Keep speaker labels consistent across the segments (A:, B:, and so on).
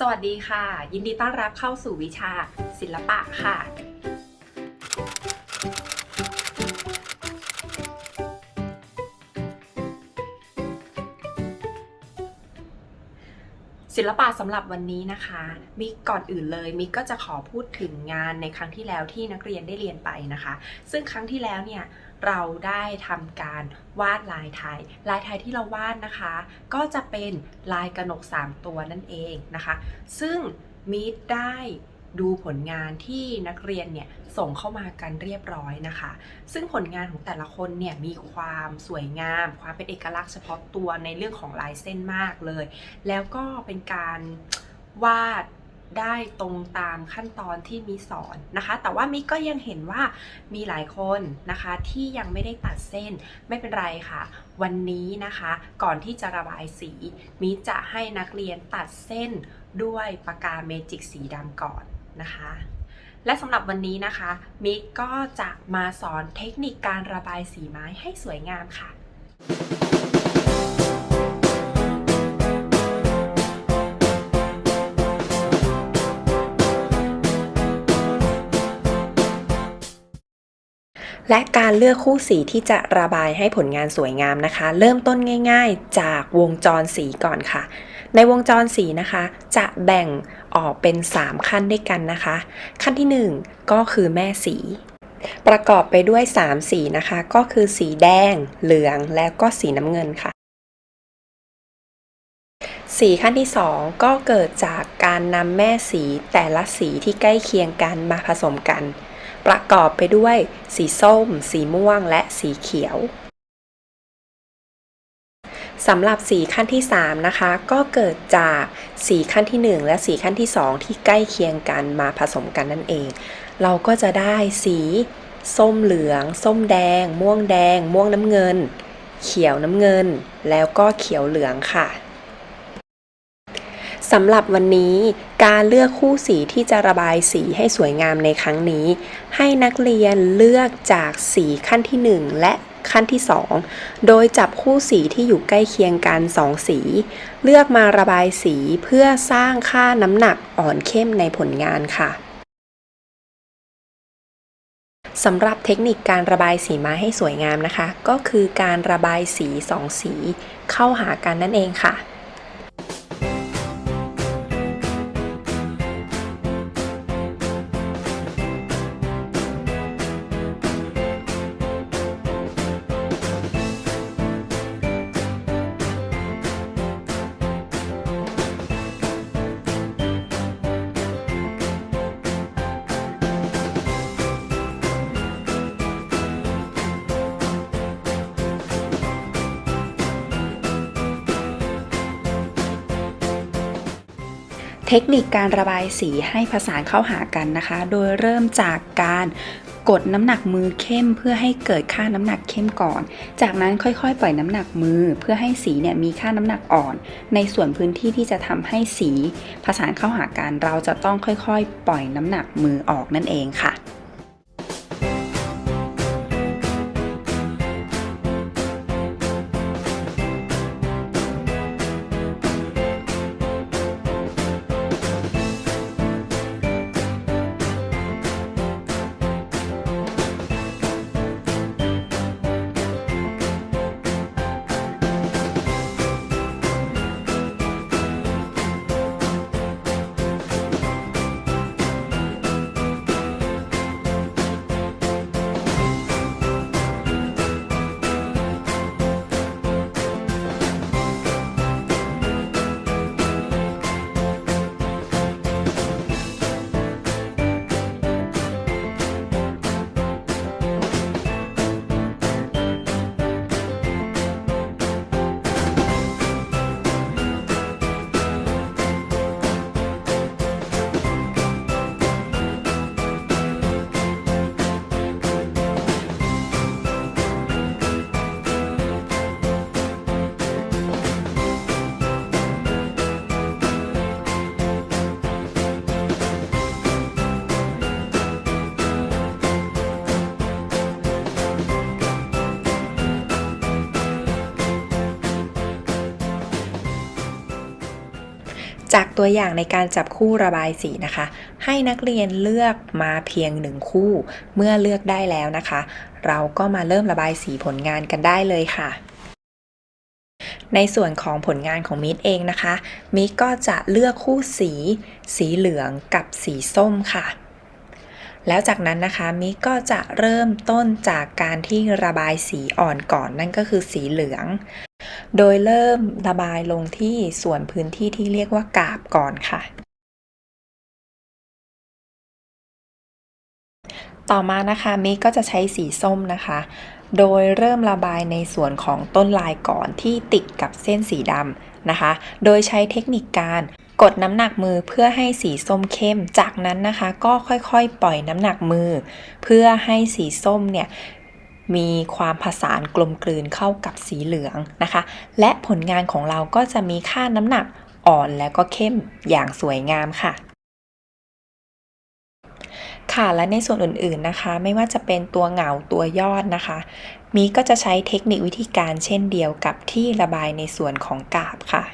A: สวัสดีค่ะ ยินดีต้อนรับเข้าสู่วิชาศิลปะค่ะ ศิลปะสำหรับวันนี้นะคะ มิกก่อนอื่นเลย มิกก็จะขอพูดถึงงานในครั้งที่แล้วที่นักเรียนได้เรียนไปนะคะ ซึ่งครั้งที่แล้วเนี่ย เราได้ทำการวาดลายไทย ลายไทยที่เราวาดนะคะ ก็จะเป็นลายกระหนก 3 ตัวนั่นเองนะคะ ซึ่งมิกได้ดูผลงานที่นักเรียนเนี่ยส่งเข้ามากันเรียบร้อยนะคะ ซึ่งผลงานของแต่ละคนเนี่ยมีความสวยงาม ความเป็นเอกลักษณ์เฉพาะตัวในเรื่องของลายเส้นมากเลย แล้วก็เป็นการวาด ได้ตรงตามขั้นตอนที่มีสอนนะคะ แต่ว่ามิกก็ยังเห็นว่ามีหลายคนนะคะที่ยังไม่ได้ตัดเส้นไม่เป็นไรค่ะ วันนี้นะคะ ก่อนที่จะระบายสี มิจะให้นักเรียนตัดเส้นด้วยปากกาเมจิกสีดำก่อนนะคะและสำหรับวันนี้นะคะ มิกก็จะมาสอนเทคนิคการระบายสีไม้ให้สวยงามค่ะ และการเลือกคู่สีที่จะระบายให้ผลงานสวยงามนะคะ เริ่มต้นง่าย ๆ จากวงจรสีก่อนค่ะ ในวงจรสีนะคะ จะแบ่งออกเป็น 3 ขั้นด้วยกันนะคะ ขั้นที่ 1 ก็คือแม่สี ประกอบไปด้วย 3 สีนะคะ ก็คือสีแดง เหลืองแล้วก็สีน้ำเงินค่ะสีขั้นที่ 2 ก็เกิดจากการนำแม่สีแต่ละสีที่ใกล้เคียงกันมาผสมกัน ประกอบไปด้วย สีส้ม สีม่วง และสีเขียวสำหรับสีขั้นที่ 3 นะคะ ก็เกิดจากสีขั้นที่ 1 และสีขั้นที่ 2 ที่ใกล้เคียงกันมาผสมกันนั่นเอง เราก็จะได้สีส้มเหลือง ส้มแดง ม่วงแดง ม่วงน้ำเงิน เขียวน้ำเงิน แล้วก็เขียวเหลืองค่ะ สำหรับวันนี้การเลือกคู่สีที่จะระบายสีให้สวยงามในครั้งนี้ ให้นักเรียนเลือกจากสีขั้นที่ 1 และขั้นที่ 2 โดยจับคู่สีที่อยู่ใกล้เคียงกัน 2 สี เลือกมาระบายสีเพื่อสร้างค่าน้ำหนักอ่อนเข้มในผลงานค่ะสำหรับเทคนิคการระบายสีม้ให้สวยงามนะคะ ก็คือการระบายสีสองสี เข้าหากันนั่นเองค่ะ ทคนิคการระบายสีให้ผสานเข้าหากันนะคะ โดยเริ่มจากการกดน้ำหนักมือเข้มเพื่อให้เกิดค่าน้ำหนักเข้มก่อน จากนั้นค่อยๆ ปล่อยน้ำหนักมือเพื่อให้สีเนี่ยมีค่าน้ำหนักอ่อน ในส่วนพื้นที่ที่จะทำให้สีผสานเข้าหากัน เราจะต้องค่อยๆ ปล่อยน้ำหนักมือออกนั่นเองค่ะ จากตัวอย่างในการจับคู่ระบายสีนะคะ ให้นักเรียนเลือกมาเพียงหนึ่งคู่ เมื่อเลือกได้แล้วนะคะ เราก็มาเริ่มระบายสีผลงานกันได้เลยค่ะในส่วนของผลงานของมิตเองนะคะ มิตก็จะเลือกคู่สี สีเหลืองกับสีส้มค่ะ แล้วจากนั้นนะคะมิกก็จะเริ่มต้นจากการที่ระบายสีอ่อนก่อนนั่นก็คือสีเหลือง โดยเริ่มระบายลงที่ส่วนพื้นที่ที่เรียกว่ากาบก่อนค่ะ ต่อมานะคะมิกก็จะใช้สีส้มนะคะ โดยเริ่มระบายในส่วนของต้นลายก่อนที่ติดกับเส้นสีดำนะคะ โดยใช้เทคนิคการกดน้ำหนักมือเพื่อให้สีส้มเข้ม จากนั้นนะคะ ก็ค่อยๆ ปล่อยน้ำหนักมือ เพื่อให้สีส้มเนี่ย มีความผสานกลมกลืนเข้ากับสีเหลืองนะคะ และผลงานของเราก็จะมีค่าน้ำหนักอ่อนและก็เข้มอย่างสวยงามค่ะ ค่ะและในส่วนอื่นๆนะคะ ไม่ว่าจะเป็นตัวเหงาตัวยอดนะคะ มีก็จะใช้เทคนิควิธีการเช่นเดียวกับที่ระบายในส่วนของกาบค่ะ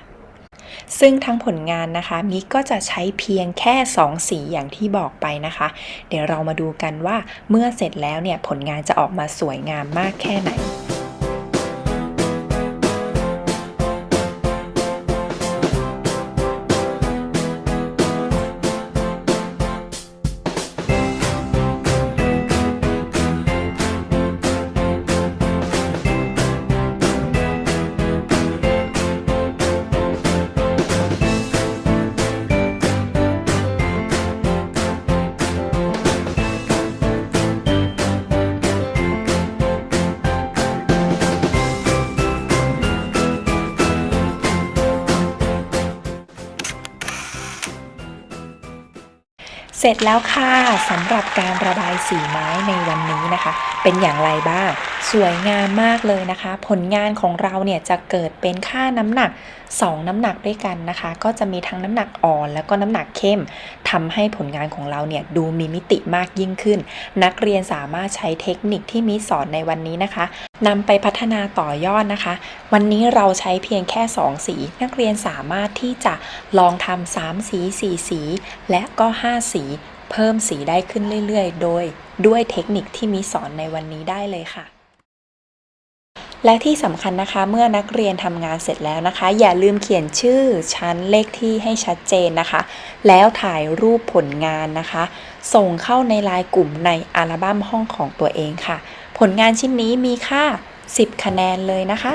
A: ซึ่งทั้งผลงานนะคะมิกก็จะใช้เพียงแค่ 2 สีอย่างที่บอกไปนะคะ เดี๋ยวเรามาดูกันว่าเมื่อเสร็จแล้วเนี่ยผลงานจะออกมาสวยงามมากแค่ไหน เสร็จแล้วค่ะสำหรับการระบายสีไม้ในวันนี้นะคะ เป็นอย่างไรบ้าง สวยงามมากเลยนะคะ ผลงานของเราเนี่ยจะเกิดเป็นค่าน้ำหนัก 2 น้ำหนักด้วยกันนะคะ ก็จะมีทั้งน้ำหนักอ่อน แล้วก็น้ำหนักเข้มทำให้ผลงานของเราเนี่ยดูมีมิติมากยิ่งขึ้น นักเรียนสามารถใช้เทคนิคที่มิสอนในวันนี้นะคะนำไปพัฒนาต่อยอดนะคะ วันนี้เราใช้เพียงแค่ 2 สี นักเรียนสามารถที่จะลองทำ3สี 4 สี และก็ 5 สีเพิ่มสีได้ขึ้นเรื่อย ๆ โดย ด้วยเทคนิคที่มีสอนในวันนี้ได้เลยค่ะ และที่สำคัญนะคะเมื่อนักเรียนทำงานเสร็จแล้วนะคะ อย่าลืมเขียนชื่อชั้นเลขที่ให้ชัดเจนนะคะ แล้วถ่ายรูปผลงานนะคะ ส่งเข้าในไลน์กลุ่มในอัลบั้มห้องของตัวเองค่ะ ผลงานชิ้นนี้มีค่า 10 คะแนนเลยนะคะ